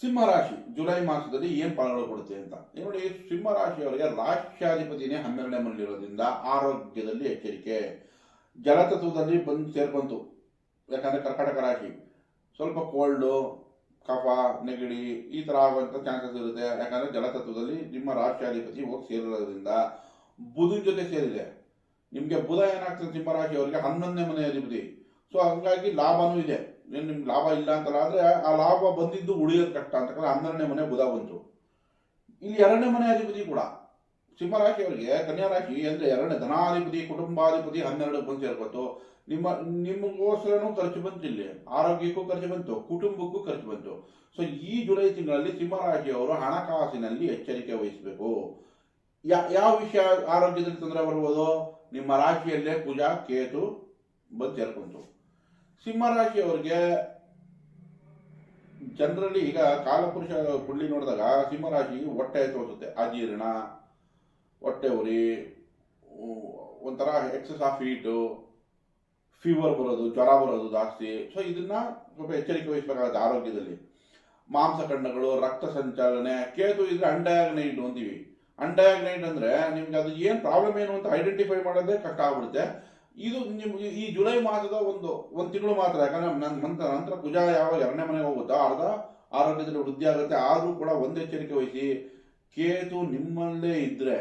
ಸಿಂಹ ರಾಶಿ ಜುಲೈ ಮಾಸದಲ್ಲಿ ಏನು ಫಲಗಳು ಕೊಡುತ್ತೆ ಅಂತ. ನೋಡಿ ಸಿಂಹ ರಾಶಿಯವರಿಗೆ ರಾಷ್ಟ್ರಾಧಿಪತಿನೇ ಹನ್ನೆರಡನೇ ಮನೆಯಲ್ಲಿರೋದ್ರಿಂದ ಆರೋಗ್ಯದಲ್ಲಿ ಎಚ್ಚರಿಕೆ. ಜಲತತ್ವದಲ್ಲಿ ಬಂದು ಸೇರ್ಕೊಂತು. ಯಾಕಂದ್ರೆ ಕರ್ಕಾಟಕ ರಾಶಿ. ಸ್ವಲ್ಪ ಕೋಲ್ಡು, ಕಫ, ನೆಗಡಿ ಈ ಥರ ಆಗುವಂಥ ಚಾನ್ಸಸ್ ಇರುತ್ತೆ. ಯಾಕಂದ್ರೆ ಜಲತತ್ವದಲ್ಲಿ ನಿಮ್ಮ ರಾಷ್ಟ್ರಾಧಿಪತಿ ಹೋಗಿ ಸೇರಿರೋದ್ರಿಂದ ಬುಧನ ಜೊತೆ ಸೇರಿದೆ. ನಿಮಗೆ ಬುಧ ಏನಾಗ್ತದೆ ಸಿಂಹ ರಾಶಿಯವರಿಗೆ ಹನ್ನೊಂದನೇ ಮನೆ ಅಧಿಪತಿ. ಸೊ ಹಂಗಾಗಿ ಲಾಭನೂ ಇದೆ. ಏನು ನಿಮ್ಗೆ ಲಾಭ ಇಲ್ಲ ಅಂತಲ್ಲ ಆದರೆ ಆ ಲಾಭ ಬಂದಿದ್ದು ಉಳಿಯೋದು ಕಷ್ಟ ಅಂತ ಹನ್ನೆರಡನೇ ಮನೆ ಬುಧ ಬಂತು. ಇಲ್ಲಿ ಎರಡನೇ ಮನೆ ಅಧಿಪತಿ ಕೂಡ ಸಿಂಹರಾಶಿಯವರಿಗೆ ಕನ್ಯಾ ರಾಶಿ ಅಂದರೆ ಎರಡನೇ ಧನಾಧಿಪತಿ, ಕುಟುಂಬಾಧಿಪತಿ ಹನ್ನೆರಡು ಬಂದು ಸೇರ್ಕೊತು. ನಿಮ್ಮ, ನಿಮಗೋಸ್ಕರನೂ ಖರ್ಚು ಬಂತು ಇಲ್ಲಿ. ಆರೋಗ್ಯಕ್ಕೂ ಖರ್ಚು ಬಂತು, ಕುಟುಂಬಕ್ಕೂ ಖರ್ಚು ಬಂತು. ಸೊ ಈ ಜುಲೈ ತಿಂಗಳಲ್ಲಿ ಸಿಂಹರಾಶಿಯವರು ಹಣಕಾಸಿನಲ್ಲಿ ಎಚ್ಚರಿಕೆ ವಹಿಸಬೇಕು. ಯಾವ ವಿಷಯ ಆರೋಗ್ಯದಲ್ಲಿ ತೊಂದರೆ ಬರ್ಬೋದು? ನಿಮ್ಮ ರಾಶಿಯಲ್ಲೇ ಪೂಜಾ ಕೇತು ಬಂದು ಸೇರ್ಕೊಂತು. ಸಿಂಹರಾಶಿಯವರಿಗೆ ಜನರಲ್ಲಿ ಈಗ ಕಾಲಪುರುಷ ಕುಳ್ಳಿ ನೋಡಿದಾಗ ಸಿಂಹರಾಶಿ ಹೊಟ್ಟೆ ತೋರಿಸುತ್ತೆ. ಅಜೀರ್ಣ, ಹೊಟ್ಟೆ ಉರಿ ಒಂಥರ ಎಕ್ಸಸ್ ಆಫ್ ಹೀಟು ಫೀವರ್ ಬರೋದು, ಜ್ವರ ಬರೋದು ಜಾಸ್ತಿ. ಸೊ ಇದನ್ನ ಸ್ವಲ್ಪ ಎಚ್ಚರಿಕೆ ವಹಿಸಬೇಕಾಗುತ್ತೆ ಆರೋಗ್ಯದಲ್ಲಿ. ಮಾಂಸಖಂಡಗಳು ರಕ್ತ ಸಂಚಲನೆ, ಕೇತು ಇದ್ರೆ ಅಂಡಯಾಗ್ನೈಟ್ ಅಂತೀವಿ. ಅಂಡಯಾಗ್ನೈಟ್ ಅಂದ್ರೆ ನಿಮ್ಗೆ ಅದು ಏನು ಪ್ರಾಬ್ಲಮ್ ಏನು ಅಂತ ಐಡೆಂಟಿಫೈ ಮಾಡೋದೇ ಕಷ್ಟ ಆಗ್ಬಿಡುತ್ತೆ. ಇದು ನಿಮ್ ಈ ಜುಲೈ ಮಾಸದ ಒಂದು ಒಂದು ತಿಂಗಳು ಮಾತ್ರ. ಯಾಕಂದ್ರೆ ನನ್ನ ಮಂತ್ರ ನಂತರ ಕುಜ ಯಾವಾಗ ಎರಡನೇ ಮನೆಗೆ ಹೋಗುತ್ತಾ, ಅರ್ಧ ಆರೋಗ್ಯದಲ್ಲಿ ವೃದ್ಧಿ ಆಗುತ್ತೆ. ಆದರೂ ಕೂಡ ಒಂದು ಎಚ್ಚರಿಕೆ ವಹಿಸಿ, ಕೇತು ನಿಮ್ಮಲ್ಲೇ ಇದ್ರೆ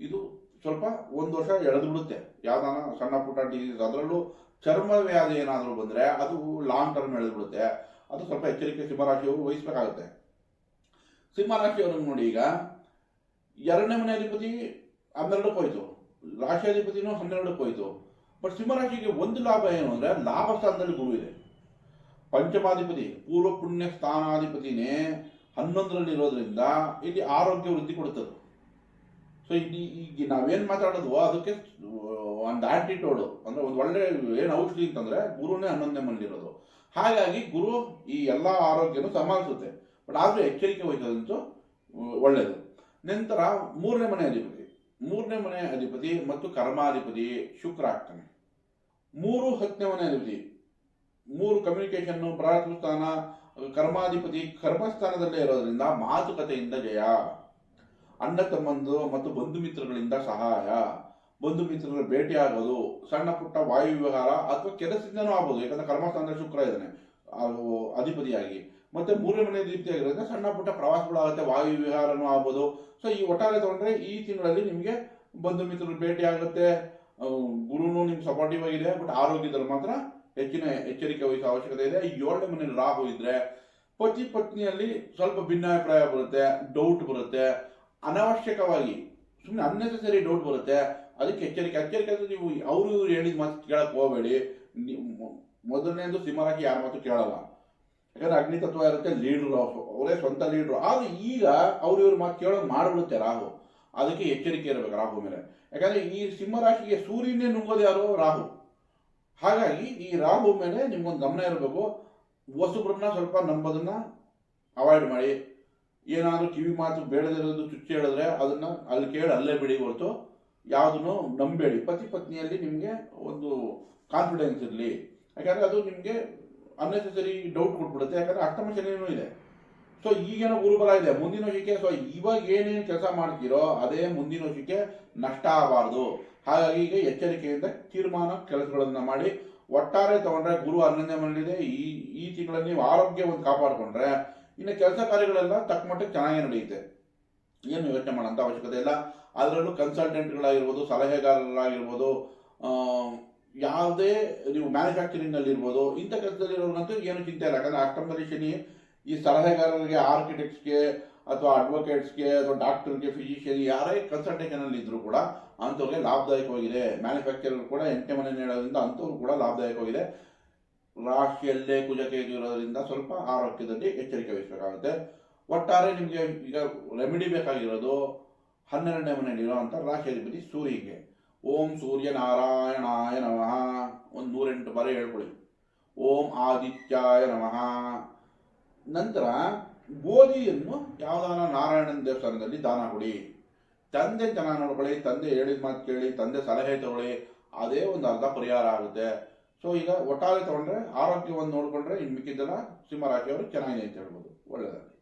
ಇದು ಸ್ವಲ್ಪ ಒಂದು ವರ್ಷ ಎಳೆದು ಬಿಡುತ್ತೆ ಯಾವ್ದಾನ ಸಣ್ಣ ಪುಟ್ಟ ಡಿಸೀಸ್ ಅದರಲ್ಲೂ ಚರ್ಮ ವ್ಯಾಧಿ ಏನಾದರೂ ಬಂದರೆ ಅದು ಲಾಂಗ್ ಟರ್ಮ್ ಎಳೆದು ಬಿಡುತ್ತೆ ಅದು ಸ್ವಲ್ಪ ಎಚ್ಚರಿಕೆ ಸಿಂಹರಾಶಿಯವರು ವಹಿಸಬೇಕಾಗುತ್ತೆ. ಸಿಂಹರಾಶಿಯವರು ನೋಡಿ ಈಗ, ಎರಡನೇ ಮನೆ ಅಧಿಪತಿ ಹನ್ನೆರಡಕ್ಕೆ ಹೋಯ್ತು. ರಾಶಿಯಾಧಿಪತಿನೂ ಹನ್ನೆರಡಕ್ಕೆ ಹೋಯ್ತು. ಬಟ್ ಸಿಂಹರಾಶಿಗೆ ಒಂದು ಲಾಭ ಏನು ಅಂದರೆ ಲಾಭ ಸ್ಥಾನದಲ್ಲಿ ಗುರು ಇದೆ ಪಂಚಮಾಧಿಪತಿ ಪೂರ್ವ ಪುಣ್ಯ ಸ್ಥಾನಾಧಿಪತಿನೇ ಹನ್ನೊಂದರಲ್ಲಿ ಇರೋದ್ರಿಂದ ಇಲ್ಲಿ ಆರೋಗ್ಯ ವೃದ್ಧಿ ಕೊಡುತ್ತದೆ ಸೊ ಇಲ್ಲಿ ಈಗ ನಾವೇನು ಮಾತಾಡೋದು ಅದಕ್ಕೆ ಒಂದು ಆಂಟಿಟೋಡು ಅಂದರೆ ಒಂದು ಒಳ್ಳೆ ಏನು ಔಷಧಿ ಅಂತಂದರೆ ಗುರುನೇ ಹನ್ನೊಂದನೇ ಮನೇಲಿರೋದು ಹಾಗಾಗಿ ಗುರು ಈ ಎಲ್ಲ ಆರೋಗ್ಯನೂ ಸಮಾನಿಸುತ್ತೆ ಬಟ್ ಆದರೂ ಎಚ್ಚರಿಕೆ ವಹಿಸೋದಂತೂ ಒಳ್ಳೆಯದು ನಂತರ ಮೂರನೇ ಮನೆ ಅಧಿಪತಿ ಮೂರನೇ ಮನೆ ಅಧಿಪತಿ ಮತ್ತು ಕರ್ಮಾಧಿಪತಿ ಶುಕ್ರ ಆಗ್ತಾನೆ. ಮೂರು ಹತ್ತನೇ ಮನೆ ಅಧಿಪತಿ, ಮೂರು ಕಮ್ಯುನಿಕೇಶನ್ ಪ್ರಾರಂಭ ಸ್ಥಾನ, ಕರ್ಮಾಧಿಪತಿ ಕರ್ಮಸ್ಥಾನದಲ್ಲೇ ಇರೋದ್ರಿಂದ ಮಾತುಕತೆಯಿಂದ ಜಯ, ಅಣ್ಣ ತಮ್ಮಂದು ಮತ್ತು ಬಂಧು ಮಿತ್ರಗಳಿಂದ ಸಹಾಯ, ಬಂಧು ಮಿತ್ರರ ಭೇಟಿ ಆಗೋದು ಸಣ್ಣ ಪುಟ್ಟ ವಾಯು ವ್ಯವಹಾರ ಅಥವಾ ಕೆಲಸದಿಂದನೂ ಆಗ್ಬೋದು, ಯಾಕಂದ್ರೆ ಕರ್ಮಸ್ಥಾನದಲ್ಲಿ ಶುಕ್ರ ಇದ್ದಾನೆ ಅಧಿಪತಿಯಾಗಿ. ಮತ್ತೆ ಮೂರನೇ ಮನೆ ಆಗಿರೋದ್ರಿಂದ ಸಣ್ಣ ಪುಟ್ಟ ಪ್ರವಾಸಗಳಾಗುತ್ತೆ, ವಾಯು ವಿಹಾರನೂ ಆಗ್ಬೋದು. ಸೊ ಈ ಒಟ್ಟಾರೆ ತಗೊಂಡ್ರೆ ಈ ತಿಂಗಳಲ್ಲಿ ನಿಮಗೆ ಬಂಧು ಮಿತ್ರರು ಭೇಟಿ ಆಗುತ್ತೆ. ಗುರುನು ನಿಮ್ಗೆ ಸಪೋರ್ಟಿವ್ ಆಗಿದೆ ಬಟ್ ಆರೋಗ್ಯದಲ್ಲಿ ಮಾತ್ರ ಹೆಚ್ಚಿನ ಎಚ್ಚರಿಕೆ ವಹಿಸೋ ಅವಶ್ಯಕತೆ ಇದೆ. ಈ ಏಳನೇ ಮನೆಯಲ್ಲಿ ರಾಹು ಇದ್ರೆ ಪತಿ ಪತ್ನಿಯಲ್ಲಿ ಸ್ವಲ್ಪ ಭಿನ್ನಾಭಿಪ್ರಾಯ ಬರುತ್ತೆ ಡೌಟ್ ಬರುತ್ತೆ. ಅನಾವಶ್ಯಕವಾಗಿ ಸುಮ್ಮನೆ ಅನ್ನೆಸರಿ ಡೌಟ್ ಬರುತ್ತೆ. ಅದಕ್ಕೆ ಎಚ್ಚರಿಕೆ ಎಚ್ಚರಿಕೆ ಅಂದ್ರೆ ನೀವು ಅವರು ಹೇಳಿದ ಮಾತು ಕೇಳಕ್ ಹೋಗಬೇಡಿ. ಮೊದಲನೇದು ಸಿಂಹರಾಶಿ ಯಾರ ಮಾತು ಕೇಳಲ್ಲ. ಯಾಕಂದ್ರೆ ಅಗ್ನಿ ತತ್ವ ಇರುತ್ತೆ ಲೀಡ್ರು ಅವರೇ ಸ್ವಂತ ಲೀಡ್ರು ಆದ್ರೆ ಈಗ ಅವ್ರು ಇವ್ರ ಮಾತು ಕೇಳೋದು ಮಾಡಿಬಿಡುತ್ತೆ ರಾಹು. ಅದಕ್ಕೆ ಎಚ್ಚರಿಕೆ ಇರಬೇಕು ರಾಹು ಮೇಲೆ. ಯಾಕಂದ್ರೆ ಈ ಸಿಂಹರಾಶಿಗೆ ಸೂರ್ಯನೇ ನುಂಗೋದು ಯಾರು? ರಾಹು. ಹಾಗಾಗಿ ಈ ರಾಹು ಮೇಲೆ ನಿಮ್ಗೊಂದು ಗಮನ ಇರಬೇಕು. ಹೊಸಬ್ರನ್ನ ಸ್ವಲ್ಪ ನಂಬೋದನ್ನ ಅವಾಯ್ಡ್ ಮಾಡಿ. ಏನಾದರೂ ಕಿವಿ ಮಾತು ಬೇಡದಿರೋದು ಚುಚ್ಚಿ ಹೇಳಿದ್ರೆ ಅದನ್ನ ಅಲ್ಲಿ ಕೇಳಿ ಅಲ್ಲೇ ಬಿಡಿ ಹೊರತು. ಯಾವುದನ್ನು ನಂಬೇಡಿ. ಪತಿ ಪತ್ನಿಯಲ್ಲಿ ನಿಮಗೆ ಒಂದು ಕಾನ್ಫಿಡೆನ್ಸ್ ಇರಲಿ. ಯಾಕಂದ್ರೆ ಅದು ನಿಮಗೆ ಅನ್ನೆಸೆಸರಿ ಡೌಟ್ ಕೊಟ್ಬಿಡುತ್ತೆ. ಯಾಕಂದ್ರೆ ಅಷ್ಟಮ ಶನಿನೂ ಇದೆ. ಸೊ ಈಗೇನು ಗುರುಬಲ ಇದೆ. ಮುಂದಿನ ವರ್ಷಕ್ಕೆ ಸೊ ಇವಾಗ ಏನೇನು ಕೆಲಸ ಮಾಡ್ತೀರೋ ಅದೇ ಮುಂದಿನ ವರ್ಷಕ್ಕೆ ನಷ್ಟ ಆಗಬಾರ್ದು. ಹಾಗಾಗಿ ಈಗ ಎಚ್ಚರಿಕೆಯಿಂದ ತೀರ್ಮಾನ ಕೆಲಸಗಳನ್ನು ಮಾಡಿ. ಒಟ್ಟಾರೆ ತಗೊಂಡ್ರೆ ಗುರು ಹನ್ನೊಂದನೇ ಮನೇಲಿದೆ ಈ ಈ ತಿಂಗಳಲ್ಲಿ ನೀವು ಆರೋಗ್ಯ ಒಂದು ಕಾಪಾಡಿಕೊಂಡ್ರೆ ಇನ್ನು ಕೆಲಸ ಕಾರ್ಯಗಳೆಲ್ಲ ತಕ್ಕಮಟ್ಟಿಗೆ ಚೆನ್ನಾಗಿ ನಡೆಯುತ್ತೆ. ಏನು ಯೋಚನೆ ಮಾಡೋಂಥ ಅವಶ್ಯಕತೆ ಇಲ್ಲ. ಅದರಲ್ಲೂ ಕನ್ಸಲ್ಟೆಂಟ್ಗಳಾಗಿರ್ಬೋದು ಸಲಹೆಗಾರರಾಗಿರ್ಬೋದು ಯಾವುದೇ ನೀವು ಮ್ಯಾನುಫ್ಯಾಕ್ಚರಿಂಗ್ ಅಲ್ಲಿ ಇರ್ಬೋದು ಇಂಥ ಕೆಲಸದಲ್ಲಿರೋರ್ಗಂತೂ ಏನು ಚಿಂತೆ ಇಲ್ಲ. ಯಾಕಂದ್ರೆ ಅಷ್ಟಮದಲ್ಲಿ ಶನಿ ಈ ಸಲಹೆಗಾರರಿಗೆ ಆರ್ಕಿಟೆಕ್ಟ್ಸ್ಗೆ ಅಥವಾ ಅಡ್ವೊಕೇಟ್ಸ್ಗೆ ಅಥವಾ ಡಾಕ್ಟರ್ಗೆ ಫಿಸಿಷಿಯನ್ ಯಾರೇ ಕನ್ಸಲ್ಟೇಷನ್ ಅಲ್ಲಿ ಇದ್ರು ಕೂಡ ಅಂಥವ್ರಿಗೆ ಲಾಭದಾಯಕವಾಗಿದೆ. ಮ್ಯಾನುಫ್ಯಾಕ್ಚರರ್ ಕೂಡ ಎಂಟನೇ ಮನೆ ನೀಡೋದ್ರಿಂದ ಅಂಥವ್ರು ಕೂಡ ಲಾಭದಾಯಕವಾಗಿದೆ. ರಾಶಿಯಲ್ಲೇ ಕುಜಕೇತು ಇರೋದ್ರಿಂದ ಸ್ವಲ್ಪ ಆರೋಗ್ಯದಲ್ಲಿ ಎಚ್ಚರಿಕೆ ವಹಿಸಬೇಕಾಗುತ್ತೆ. ಒಟ್ಟಾರೆ ನಿಮಗೆ ಈಗ ರೆಮಿಡಿ ಬೇಕಾಗಿರೋದು ಹನ್ನೆರಡನೇ ಮನೆಯಲ್ಲಿ ಇರುವಂಥ ರಾಶಿಯಾಧಿಪತಿ ಸೂರ್ಯಗೆ. ಓಂ ಸೂರ್ಯನಾರಾಯಣಾಯ ನಮಃ. ಒಂದು ನೂರೆಂಟು ಬಾರಿ ಹೇಳ್ಕೊಳ್ಳಿ. ಓಂ ಆದಿತ್ಯಾಯ ನಮಃ. ನಂತರ ಗೋಧಿಯನ್ನು ಯಾವುದಾನ ನಾರಾಯಣನ ದೇವಸ್ಥಾನದಲ್ಲಿ ದಾನ ಕೊಡಿ. ತಂದೆ ಚೆನ್ನಾಗಿ ನೋಡ್ಕೊಳ್ಳಿ, ತಂದೆ ಹೇಳಿದ ಮಾತು ಕೇಳಿ, ತಂದೆ ಸಲಹೆ ತಗೊಳ್ಳಿ, ಅದೇ ಒಂದು ಅರ್ಧ ಪರಿಹಾರ ಆಗುತ್ತೆ. ಸೊ ಈಗ ಒಟ್ಟಾರೆ ತಗೊಂಡ್ರೆ ಆರೋಗ್ಯವನ್ನು ನೋಡಿಕೊಂಡ್ರೆ ಇನ್ನು ಮಿಕ್ಕಿದ್ದೆಲ್ಲ ಸಿಂಹರಾಶಿಯವರು ಚೆನ್ನಾಗಿದೆ ಅಂತ ಹೇಳ್ಬೋದು. ಒಳ್ಳೆಯದಾಗಲಿ